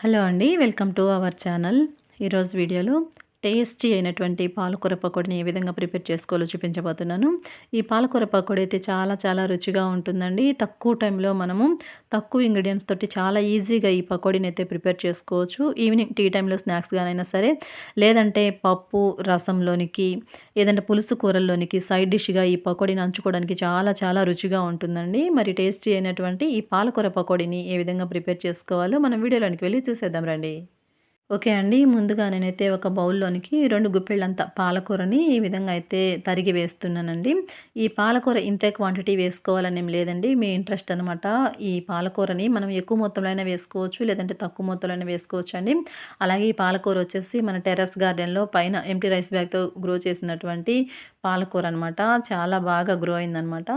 Hello అండి welcome to our channel. ఈరోజు వీడియోలో టేస్టీ అయినటువంటి పాలకూర పకోడీని ఏ విధంగా ప్రిపేర్ చేసుకోవాలో చూపించబోతున్నాను. ఈ పాలకూర పకోడీ అయితే చాలా చాలా రుచిగా ఉంటుందండి. తక్కువ టైంలో మనము తక్కువ ఇంగ్రీడియంట్స్ తోటి చాలా ఈజీగా ఈ పకోడీని అయితే ప్రిపేర్ చేసుకోవచ్చు. ఈవినింగ్ టీ టైంలో స్నాక్స్ కానైనా సరే లేదంటే పప్పు రసంలోనికి ఏదంటే పులుసు కూరల్లోనికి సైడ్ డిష్గా ఈ పకోడీని అంచుకోవడానికి చాలా చాలా రుచిగా ఉంటుందండి. మరి టేస్టీ అయినటువంటి ఈ పాలకూర పకోడీని ఏ విధంగా ప్రిపేర్ చేసుకోవాలో మనం వీడియోలోనికి వెళ్ళి చూసేద్దాం రండి. ఓకే అండి. ముందుగా నేనైతే ఒక బౌల్లోనికి రెండు గుప్పిళ్ళంత పాలకూరని ఈ విధంగా అయితే తరిగి వేస్తున్నానండి. ఈ పాలకూర ఇంతే క్వాంటిటీ వేసుకోవాలని ఏం లేదండి. మీ ఇంట్రెస్ట్ అనమాట ఈ పాలకూరని మనం ఎక్కువ మొత్తంలో అయినా వేసుకోవచ్చు లేదంటే తక్కువ మొత్తంలో అయినా వేసుకోవచ్చు అండి. అలాగే ఈ పాలకూర వచ్చేసి మన టెర్రస్ గార్డెన్లో పైన ఎంటీ రైస్ బ్యాగ్తో గ్రో చేసినటువంటి పాలకూర అనమాట చాలా బాగా గ్రో అయిందనమాట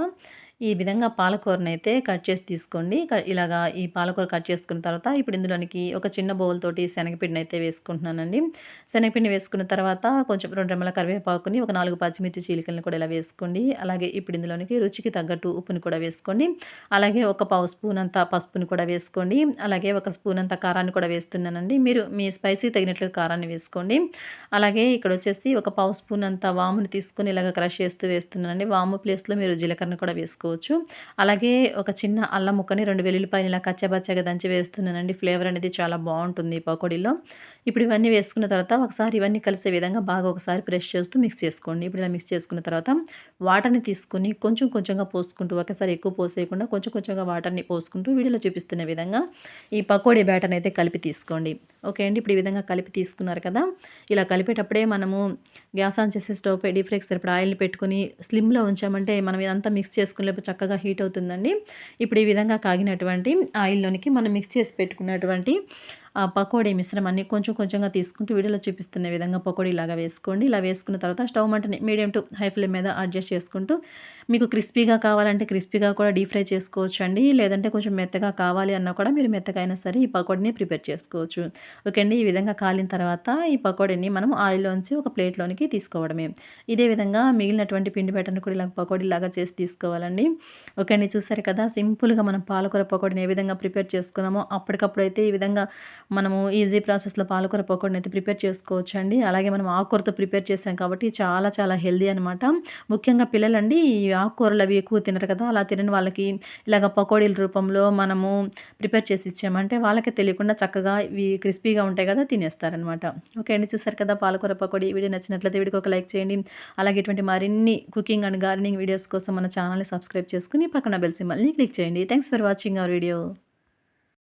ఈ విధంగా పాలకూరని అయితే కట్ చేసి తీసుకోండి. ఇలాగా ఈ పాలకూర కట్ చేసుకున్న తర్వాత ఇప్పుడు ఇందులోనికి ఒక చిన్న బౌల్ తోటి శనగపిండిని అయితే వేసుకుంటున్నానండి. శనగపిండి వేసుకున్న తర్వాత కొంచెం రెండు రెమ్మల కరివేపాకుని ఒక నాలుగు పచ్చిమిర్చి చీలికలను కూడా ఇలా వేసుకోండి. అలాగే ఇప్పుడు ఇందులోనికి రుచికి తగ్గట్టు ఉప్పుని కూడా వేసుకోండి. అలాగే ఒక పావు స్పూన్ అంత పసుపుని కూడా వేసుకోండి. అలాగే ఒక స్పూన్ అంత కారాన్ని కూడా వేస్తున్నానండి. మీరు మీ స్పైసీ తగినట్లు కారాన్ని వేసుకోండి. అలాగే ఇక్కడ వచ్చేసి ఒక పావు స్పూన్ అంత వాముని తీసుకొని ఇలాగ క్రష్ చేస్తూ వేస్తున్నానండి. వాము ప్లేస్లో మీరు జీలకర్రను కూడా వేసుకోండి చేసుకోవచ్చు అలాగే ఒక చిన్న అల్లం ముక్కని రెండు వెల్లుల్లిపాయలు ఇలా కచ్చబచ్చగా దంచి వేస్తున్నానండి. ఫ్లేవర్ అనేది చాలా బాగుంటుంది పకోడీలో. ఇప్పుడు ఇవన్నీ వేసుకున్న తర్వాత ఒకసారి ఇవన్నీ కలిసే విధంగా బాగా ఒకసారి ప్రెష్ చేస్తూ మిక్స్ చేసుకోండి. ఇప్పుడు ఇలా మిక్స్ చేసుకున్న తర్వాత వాటర్ని తీసుకుని కొంచెం కొంచెంగా పోసుకుంటూ ఒకసారి ఎక్కువ పోసేయకుండా కొంచెం కొంచెంగా వాటర్ని పోసుకుంటూ వీడియోలో చూపిస్తున్న విధంగా ఈ పకోడీ బ్యాటర్ని అయితే కలిపి తీసుకోండి. ఓకే అండి. ఇప్పుడు ఈ విధంగా కలిపి తీసుకున్నారు కదా. ఇలా కలిపేటప్పుడే మనము గ్యాస్ ఆన్ చేసి స్టవ్ పై డీప్ ఫ్రైకి సరిపడా ఆయిల్ని పెట్టుకుని స్లిమ్లో ఉంచామంటే మనం ఇదంతా మిక్స్ చేసుకునే చక్కగా హీట్ అవుతుందండి. ఇప్పుడు ఈ విధంగా కాగినటువంటి ఆయిల్లోనికి మనం మిక్స్ చేసి పెట్టుకున్నటువంటి పకోడీ మిశ్రమాన్ని కొంచెం కొంచెంగా తీసుకుంటూ వీడియోలో చూపిస్తున్న విధంగా పకోడీ ఇలాగా వేసుకోండి. ఇలా వేసుకున్న తర్వాత స్టవ్ మంటని మీడియం టు హై ఫ్లేమ్ మీద అడ్జస్ట్ చేసుకుంటూ మీకు క్రిస్పీగా కావాలంటే క్రిస్పీగా కూడా డీప్ ఫ్రై చేసుకోవచ్చు అండి లేదంటే కొంచెం మెత్తగా కావాలి అన్నా కూడా మీరు మెత్తగా అయినా సరే ఈ పకోడీని ప్రిపేర్ చేసుకోవచ్చు. ఓకే అండి? ఈ విధంగా కాలిన తర్వాత ఈ పకోడీని మనం ఆయిల్లోంచి ఒక ప్లేట్లోనికి తీసుకోవడమే. ఇదే విధంగా మిగిలినటువంటి పిండి పెట్టను కూడా ఇలా పకోడీ లాగా చేసి తీసుకోవాలండి. ఓకే అండి? చూసారు కదా? సింపుల్గా మనం పాలకూర పకోడీని ఏ విధంగా ప్రిపేర్ చేసుకున్నామో అప్పటికప్పుడు అయితే ఈ విధంగా మనము ఈజీ ప్రాసెస్లో పాలకూర పకోడిని అయితే ప్రిపేర్ చేసుకోవచ్చు అండి అలాగే మనం ఆకుకూరతో ప్రిపేర్ చేసాం కాబట్టి చాలా చాలా హెల్దీ అనమాట ముఖ్యంగా పిల్లలండి ఈ ఆకుకూరలు అవి ఎక్కువ తినరు కదా అలా తినని వాళ్ళకి ఇలాగ పకోడీల రూపంలో మనము ప్రిపేర్ చేసి ఇచ్చామంటే వాళ్ళకి తెలియకుండా చక్కగా ఇవి క్రిస్పీగా ఉంటాయి కదా తినేస్తారనమాట ఓకే అండి చూసారు కదా పాలకూర పకోడీ వీడియో నచ్చినట్లయితే వీడికి ఒక లైక్ చేయండి. అలాగే ఇటువంటి మరిన్ని కుకింగ్ అండ్ గార్డెనింగ్ వీడియోస్ కోసం మన ఛానల్ని సబ్స్క్రైబ్ చేసుకుని పక్కన బెల్ సింబల్ని క్లిక్ చేయండి. Thanks for watching our video.